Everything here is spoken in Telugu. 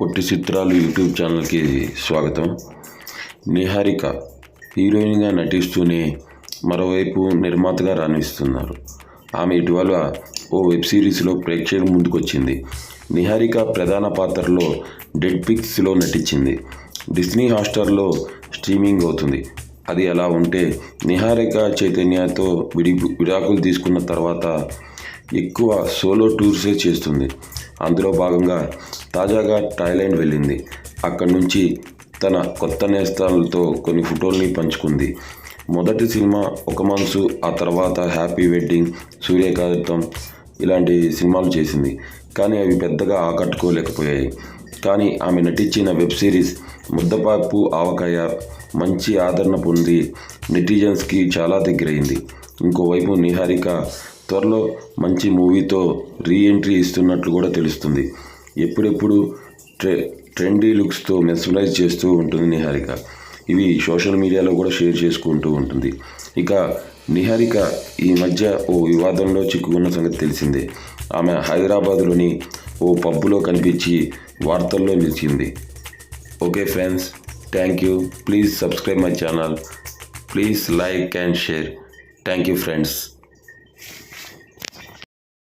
పొట్టి చిత్రాలు యూట్యూబ్ ఛానల్కి స్వాగతం. నిహారిక హీరోయిన్గా నటిస్తూనే మరోవైపు నిర్మాతగా రాణిస్తున్నారు. ఆమె ఇటీవల ఓ వెబ్ సిరీస్లో ప్రేక్షకుల ముందుకొచ్చింది. నిహారిక ప్రధాన పాత్రలో డెడ్ పిక్స్లో నటించింది. డిస్నీ హాస్టర్లో స్ట్రీమింగ్ అవుతుంది. అది అలా ఉంటే నిహారిక చైతన్యతో విడి విడాకులు తీసుకున్న తర్వాత ఎక్కువ సోలో టూర్సే చేస్తుంది. అందులో భాగంగా తాజాగా థాయిలాండ్ వెళ్ళింది. అక్కడి నుంచి తన కొత్త నేస్తాలతో కొన్ని ఫోటోల్ని పంచుకుంది. మొదటి సినిమా ఒక మనసు ఆ తర్వాత హ్యాపీ వెడ్డింగ్ సూర్యకాంతం ఇలాంటి సినిమాలు చేసింది. కానీ అవి పెద్దగా ఆకట్టుకోలేకపోయాయి. కానీ ఆమె నటించిన వెబ్ సిరీస్ ముద్దపాపు ఆవకాయ మంచి ఆదరణ పొంది నెటిజన్స్కి చాలా దగ్గరైంది. ఇంకోవైపు నిహారిక త్వరలో మంచి మూవీతో రీ ఎంట్రీ ఇస్తున్నట్లు కూడా తెలుస్తుంది. ఎప్పుడెప్పుడు ట్రె ట్రెండీ లుక్స్తో మెస్మరైజ్ చేస్తూ ఉంటుంది నిహారిక. ఇవి సోషల్ మీడియాలో కూడా షేర్ చేసుకుంటూ ఉంటుంది. ఇక నిహారిక ఈ మధ్య ఓ వివాదంలో చిక్కుకున్న సంగతి తెలిసిందే. ఆమె హైదరాబాద్లోని ఓ పబ్బులో కనిపించి వార్తల్లో నిలిచింది. Okay friends thank you. Please subscribe my channel. Please like and share. Thank you friends.